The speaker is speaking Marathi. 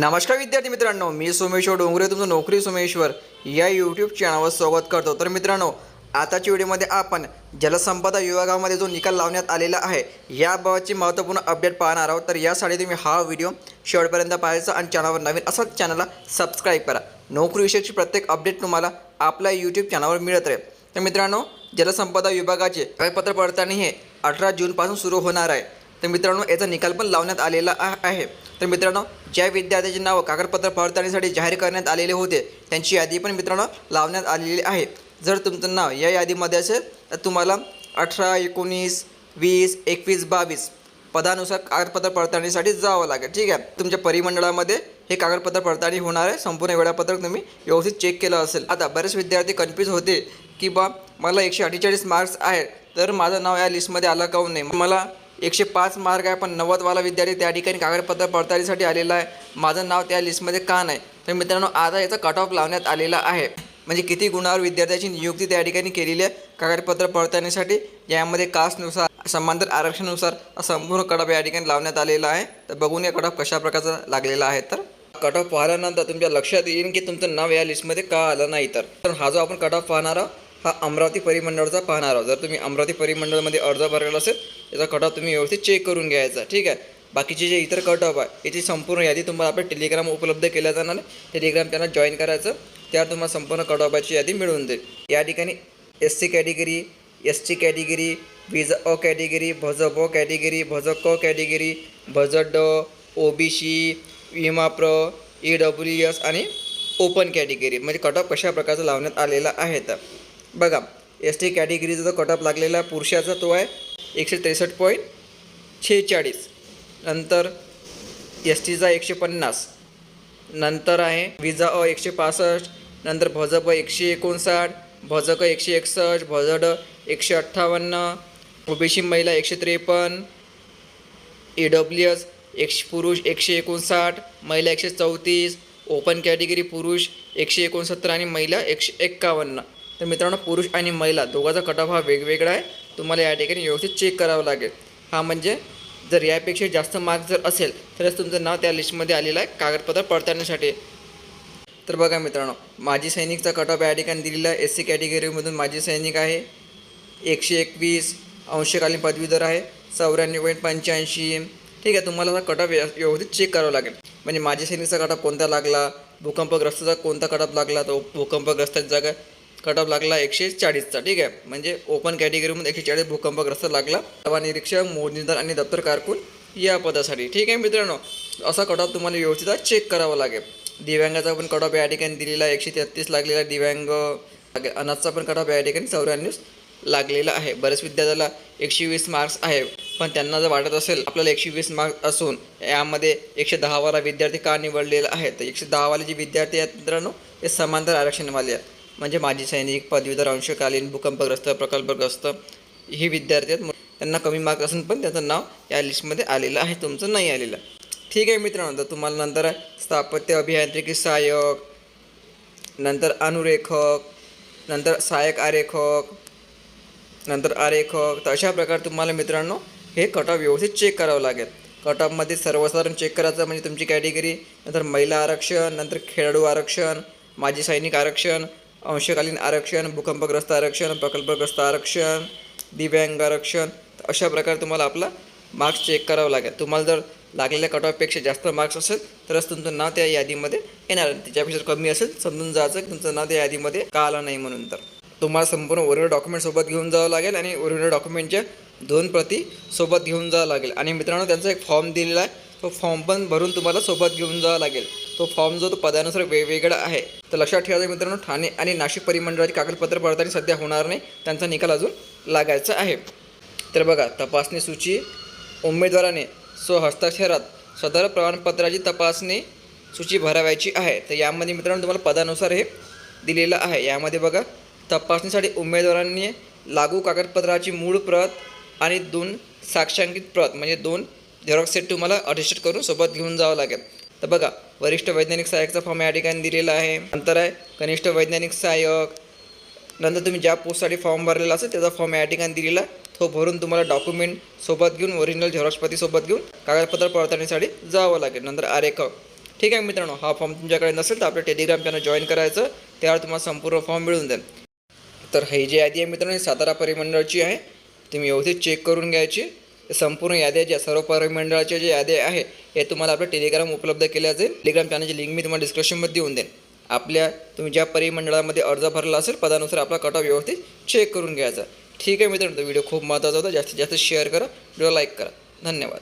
नमस्कार विद्यार्थी मित्रांनो मी सोमेश्वर डोंगरे तुमचं नोकरी सोमेश्वर या यूट्यूब चॅनलवर स्वागत करतो. तर मित्रांनो आताच्या व्हिडिओमध्ये आपण जलसंपदा विभागामध्ये जो निकाल लावण्यात आलेला आहे याबाबतची महत्त्वपूर्ण अपडेट पाहणार आहोत. तर यासाठी तुम्ही हा व्हिडिओ शेवटपर्यंत पाहायचा आणि चॅनलवर नवीन असाच चॅनलला सबस्क्राईब करा. नोकरीविषयीची प्रत्येक अपडेट तुम्हाला आपल्या यूट्यूब चॅनलवर मिळत राहील. तर मित्रांनो जलसंपदा विभागाचे कागदपत्र पडताळणी हे अठरा जूनपासून सुरू होणार आहे. तर मित्रांनो याचा निकाल पण लावण्यात आलेला आहे. तर मित्रांनो ज्या विद्यार्थ्याचे नावं कागदपत्र पडताळणीसाठी जाहीर करण्यात आलेले होते त्यांची यादी पण मित्रांनो लावण्यात आलेली आहे. जर तुमचं नाव या यादीमध्ये असेल तर तुम्हाला अठरा एकोणीस वीस एकवीस बावीस पदानुसार कागदपत्र पडताळणीसाठी जावं लागेल. ठीक आहे? तुमच्या परिमंडळामध्ये हे कागदपत्र पडताळणी होणार आहे. संपूर्ण वेळापत्रक तुम्ही व्यवस्थित चेक केलं असेल. आता बरेच विद्यार्थी कन्फ्यूज होते की बा मला एकशे अठ्ठेचाळीस मार्क्स आहेत. तर माझं नाव या लिस्टमध्ये आलं काऊन नाही? मला एकशे पाच मार्क आहे पण नव्वदवाला विद्यार्थी त्या ठिकाणी कागदपत्र पडताळणीसाठी आलेला आहे. माझं नाव त्या लिस्टमध्ये का नाही? तर मित्रांनो आता याचा कट ऑफ लावण्यात आलेला आहे. म्हणजे किती गुणावर विद्यार्थ्याची नियुक्ती त्या ठिकाणी केलेली आहे कागदपत्र पडताळणीसाठी? यामध्ये कास्टनुसार समांतर आरक्षणानुसार संपूर्ण कट ऑफ या ठिकाणी लावण्यात आलेला आहे. तर बघून या कट ऑफ कशा प्रकारचा लागलेला आहे. तर कट ऑफ पाहिल्यानंतर तुमच्या लक्षात येईल की तुमचं नाव या लिस्टमध्ये का आलं नाही तर. तर हा जो आपण कट ऑफ पाहणार आहोत हा अमरावती परिमंडळाचा पाहणार आहोत. जर तुम्ही अमरावती परिमंडळामध्ये अर्ज भरलेला असेल याचा कट ऑफ तुम्ही व्यवस्थित चेक करून घ्यायचा ठीक आहे? बाकीचे जे इतर कट ऑफ आहे याची संपूर्ण यादी तुम्हाला आपल्या टेलिग्राम उपलब्ध केल्या जाणार आहे. टेलिग्राम त्यांना जॉईन करायचं त्यावर तुम्हाला संपूर्ण कट ऑफाची यादी मिळवून देईल या ठिकाणी S C category S T category विज अ कॅटेगरी भज ब कॅटेगरी भज क कॅटेगरी भज ड ओ बी सी विमा प्र ई डब्ल्यू एस आणि ओपन कॅटेगरी म्हणजे कट ऑफ कशा प्रकारचं लावण्यात आलेला आहे तर. बघा एस टी कॅटेगरीचा जो कटअप लागलेला पुरुषाचा तो आहे एकशे त्रेसष्ट पॉईंट शेहेचाळीस. नंतर एस टीचा एकशे पन्नास. नंतर आहे विजा अ एकशे पासष्ट नंतर भजप एकशे एकोणसाठ भजक एकशे एकसष्ट भजड एकशे अठ्ठावन्न ओबीसी महिला एकशे त्रेपन्न ए डब्ल्यू एस एकशे पुरुष एकशे एकोणसाठ महिला एकशे चौतीस ओपन कॅटेगरी पुरुष एकशे एकोणसत्तर आणि महिला एकशे एक्कावन्न. तर मित्रांनो पुरुष आणि महिला दोघांचा कट हा वेगवेगळा आहे. तुम्हाला या ठिकाणी व्यवस्थित चेक करावं लागेल. हा म्हणजे जर यापेक्षा जास्त मार्क जर असेल तरच तुमचं नाव त्या लिस्टमध्ये आलेलं आहे कागदपत्र पडताळण्यासाठी. तर बघा मित्रांनो माजी सैनिकचा कट ऑफ या ठिकाणी दिलेला आहे. एस सी कॅटेगरीमधून माजी सैनिक आहे. एकशे एकवीस अंशकालीन पदवीधर आहे. चौऱ्याण्णव पॉईंट पंच्याऐंशी. ठीक आहे तुम्हाला हा कट ऑफ व्यवस्थित चेक करावं लागेल. म्हणजे माजी सैनिकचा कट ऑफ कोणता लागला? भूकंपग्रस्ताचा कोणता कट ऑफ लागला? तो भूकंपग्रस्ताची जागा कट ऑफ लागला एकशे चाळीसचा ठीक आहे? म्हणजे ओपन कॅटेगरीमध्ये एकशे चाळीस भूकंपग्रस्त लागला. सभा निरीक्षक मोजणीदार आणि दप्तर कारकून या पदासाठी. ठीक आहे मित्रांनो? असा कट ऑफ तुम्हाला व्यवस्थित चेक करावा लागेल. दिव्यांगाचा पण कट ऑफ या ठिकाणी दिलेला आहे. एकशे तेहत्तीस लागलेला दिव्यांग अनाथचा पण कट ऑफ या ठिकाणी चौऱ्याण्णव लागलेला आहे. बऱ्याच विद्यार्थ्याला एकशे वीस मार्क्स आहे. पण त्यांना जर वाटत असेल आपल्याला एकशे वीस मार्क्स असून यामध्ये एकशे दहावाला विद्यार्थी का निवडलेला आहे? तर एकशे दहावाले जे विद्यार्थी आहेत मित्रांनो ते समांतर आरक्षणवाले आहेत. म्हणजे माजी सैनिक पदवीधर अंशकालीन भूकंपग्रस्त प्रकल्पग्रस्त हे विद्यार्थी आहेत. त्यांना कमी मार्क असून पण त्यांचं नाव या लिस्टमध्ये आलेलं आहे. तुमचं नाही आलेलं. ठीक आहे मित्रांनो तर तुम्हाला नंतर स्थापत्य अभियांत्रिकी सहाय्यक नंतर अनुरेखक नंतर सहाय्यक आरेखक नंतर आरेखक. तर अशा प्रकारे तुम्हाला मित्रांनो हे कट ऑफ व्यवस्थित चेक करावं लागेल. कट ऑफमध्ये सर्वसाधारण चेक करायचं म्हणजे तुमची कॅटेगरी नंतर महिला आरक्षण नंतर खेळाडू आरक्षण माजी सैनिक आरक्षण अंशकालीन आरक्षण भूकंपग्रस्त आरक्षण प्रकल्पग्रस्त आरक्षण दिव्यांग आरक्षण अशा प्रकारे तुम्हाला आपला मार्क्स चेक करावं लागेल. तुम्हाला जर लागलेल्या कट ऑफपेक्षा जास्त मार्क्स असेल तरच तुमचं नाव त्या यादीमध्ये येणार त्याच्यापेक्षा कमी असेल समजून जायचं की तुमचं नाव त्या यादीमध्ये का आलं नाही म्हणून तर. तुम्हाला संपूर्ण ओरिजिनल डॉक्युमेंट सोबत घेऊन जावं लागेल आणि ओरिजिनल डॉक्युमेंटच्या दोन प्रती सोबत घेऊन जावं लागेल. आणि मित्रांनो त्यांचा एक फॉर्म दिलेला आहे. तो फॉर्म पण भरून तुम्हाला सोबत घेऊन जावं लागेल. तो फॉर्म जो तो पदानुसार वेगवेगळा आहे. तर लक्षात ठेवायचं मित्रांनो ठाणे आणि नाशिक परिमंडळाची कागदपत्र पडताळणी सध्या होणार नाही. त्यांचा निकाल अजून लागायचा आहे. तर बघा तपासणी सूची उमेदवाराने स्वहस्ताक्षरात सदर प्रमाणपत्राची तपासणी सूची भरावायची आहे. तर यामध्ये मित्रांनो तुम्हाला पदानुसार हे दिलेलं आहे. यामध्ये बघा तपासणीसाठी उमेदवारांनी लागू कागदपत्राची मूळ प्रत आणि दोन साक्षांकित प्रत म्हणजे दोन झेरॉक्स सेट तुम्हाला अटेस्टेड करून सोबत घेऊन जावं लागेल. तर बघा वरिष्ठ वैज्ञानिक सहाय्यकचा फॉर्म या ठिकाणी दिलेला आहे. नंतर आहे कनिष्ठ वैज्ञानिक सहाय्यक. नंतर तुम्ही ज्या पोस्टसाठी फॉर्म भरलेला असेल त्याचा फॉर्म या ठिकाणी दिलेला तो भरून तुम्हाला डॉक्युमेंट सोबत घेऊन ओरिजिनल झेरॉक्सपती सोबत घेऊन कागदपत्र पडताळणीसाठी जावं लागेल. नंतर आरेख. ठीक आहे मित्रांनो हा फॉर्म तुमच्याकडे नसेल तर आपल्या टेलिग्राम चॅनल जॉईन करायचं. त्यावर तुम्हाला संपूर्ण फॉर्म मिळून जाईल. तर हे जी यादी आहे मित्रांनो ही सातारा परिमंडळाची आहे. तुम्ही व्यवस्थित चेक करून घ्यायची. संपूर्ण याद्या ज्या सर्व परिमंडळाच्या ज्या याद्या आहे हे तुम्हाला आपल्या टेलिग्राम उपलब्ध केल्या जाईल टेलिग्राम चॅनलची लिंक मी तुम्हाला डिस्क्रिप्शनमध्ये देऊन देईन. आपल्या तुम्ही ज्या परिमंडळामध्ये अर्ज भरला असेल पदानुसार आपला कट ऑफ व्यवस्थित चेक करून घ्यायचा. ठीक आहे मित्रांनो व्हिडिओ खूप महत्त्वाचा होता. जास्तीत जास्त शेअर करा व्हिडिओ लाईक करा. धन्यवाद.